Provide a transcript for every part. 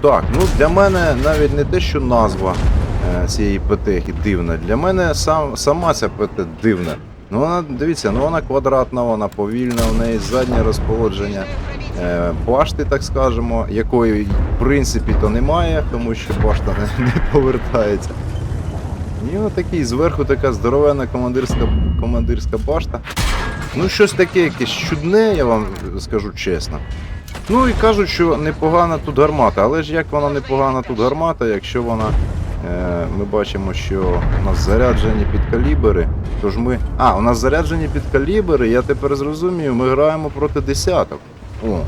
Так, ну для мене навіть не те, що назва е, цієї ПТ дивна. Для мене сам, сама ця ПТ дивна. Ну вона, дивіться, ну вона квадратна, вона повільна, у неї заднє розположення е, башти, так скажемо, якої в принципі то немає, тому що башта не, не повертається. І отакий зверху така здоровенна командирська, командирська башта. Ну, щось таке якесь чудне, я вам скажу чесно. Ну і кажуть, що непогана тут гармата. Але ж як вона непогана тут гармата, якщо вона. Е, ми бачимо, що у нас заряджені під калібри. Тож ми. А, у нас заряджені під калібри, я тепер зрозумію, ми граємо проти десяток. О.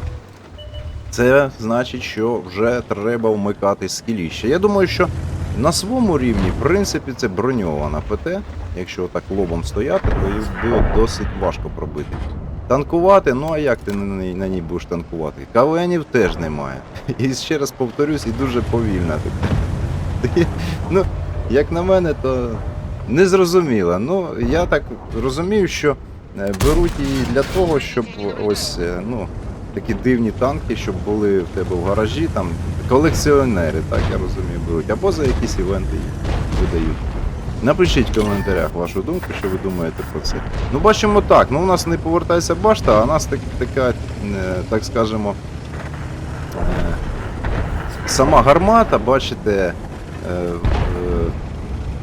Це значить, що вже треба вмикати скіліще. Я думаю, що на своєму рівні, в принципі, це броньована ПТ. Якщо так лобом стояти, то її досить важко пробити. Танкувати, ну а як ти на ній, на ній будеш танкувати? КВНів теж немає. І ще раз повторюсь, і дуже повільна. Ти- Ну, як на мене, то незрозуміло. Ну, я так розумію, що е, беруть її для того, щоб ось, е, ну, такі дивні танки, щоб були в тебе в гаражі, там колекціонери, так я розумію, беруть, або за якісь івенти їх видають. Напишіть в коментарях вашу думку, що ви думаєте про це. Ну, бачимо так, ну у нас не повертається башта, а у нас так, така, е, так скажемо, е, сама гармата, бачите, е,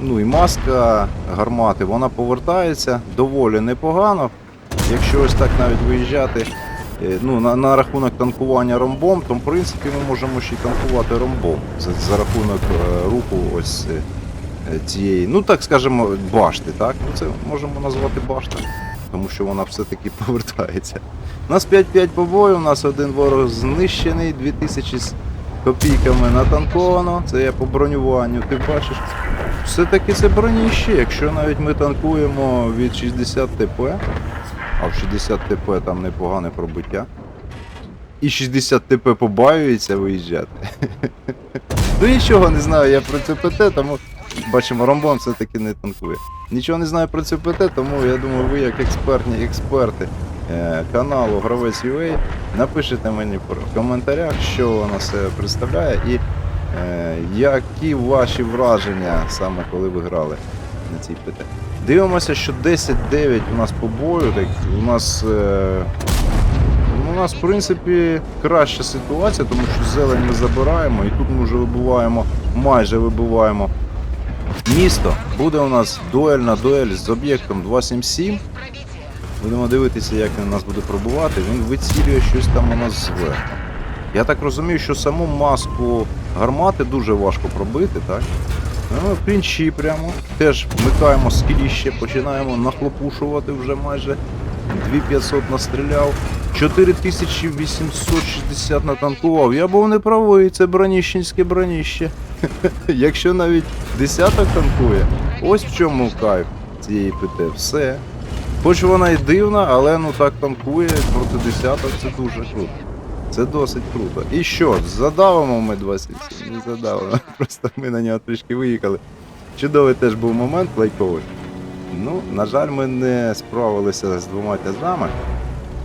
ну і маска гармати, вона повертається доволі непогано. Якщо ось так навіть виїжджати ну, на, на рахунок танкування ромбом, то в принципі ми можемо ще й танкувати ромбом за, за рахунок руху ось цієї, ну так скажемо, башти, так? Ну це можемо назвати башта, тому що вона все-таки повертається. У нас 5-5 по бою, у нас один ворог знищений, 2000 з копійками натанковано, це я по бронюванню, ти бачиш. Все-таки це броніще, якщо навіть ми танкуємо від 60 ТП, а в 60 ТП там непогане пробиття. І 60 ТП побаюється виїжджати. ну нічого не знаю я про цю ПТ, тому бачимо, ромбон все-таки не танкує. Нічого не знаю про цю ПТ, тому я думаю, ви як експертні експерти е, каналу Гравець UA напишете мені в коментарях, що вона себе представляє і е, які ваші враження саме коли ви грали на цій ПТ. Дивимося, що 10-9 у нас по бою, так у нас. Е, у нас, в принципі, краща ситуація, тому що зелень ми забираємо, і тут ми вже вибиваємо, майже вибиваємо місто. Буде у нас дуель на дуель з об'єктом 277. Будемо дивитися, як він нас буде пробувати. Він вицілює щось там у нас зверху. Я так розумію, що саму маску гармати дуже важко пробити, так? Ну, клінчі прямо. Теж вмикаємо скіліще, починаємо нахлопушувати вже майже 2500 настріляв. 4860 натанкував. Я був не правий, це броніщенське броніще. Якщо навіть десяток танкує, ось в чому кайф цієї ПТ. Все. Хоч вона і дивна, але ну так танкує проти десяток, це дуже круто. Це досить круто. І що, задавимо ми 27? Не задавимо. Просто ми на нього трішки виїхали. Чудовий теж був момент лайковий. Ну, на жаль, ми не справилися з двома тязами.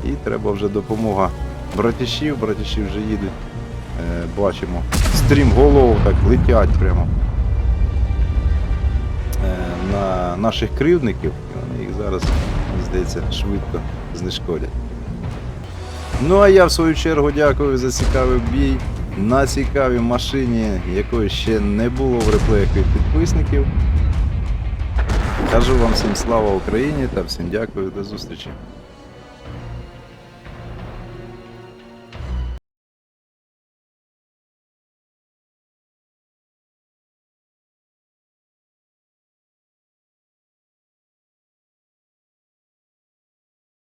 І треба вже допомога братішів. Братіші вже їдуть. Е, бачимо. Стрім голов так летять прямо е, на наших кривдників. Вони їх зараз, мені здається, швидко знешкодять. Ну а я в свою чергу дякую за цікавий бій на цікавій машині, якої ще не було в реплеях від підписників. Кажу вам всім слава Україні та всім дякую, до зустрічі.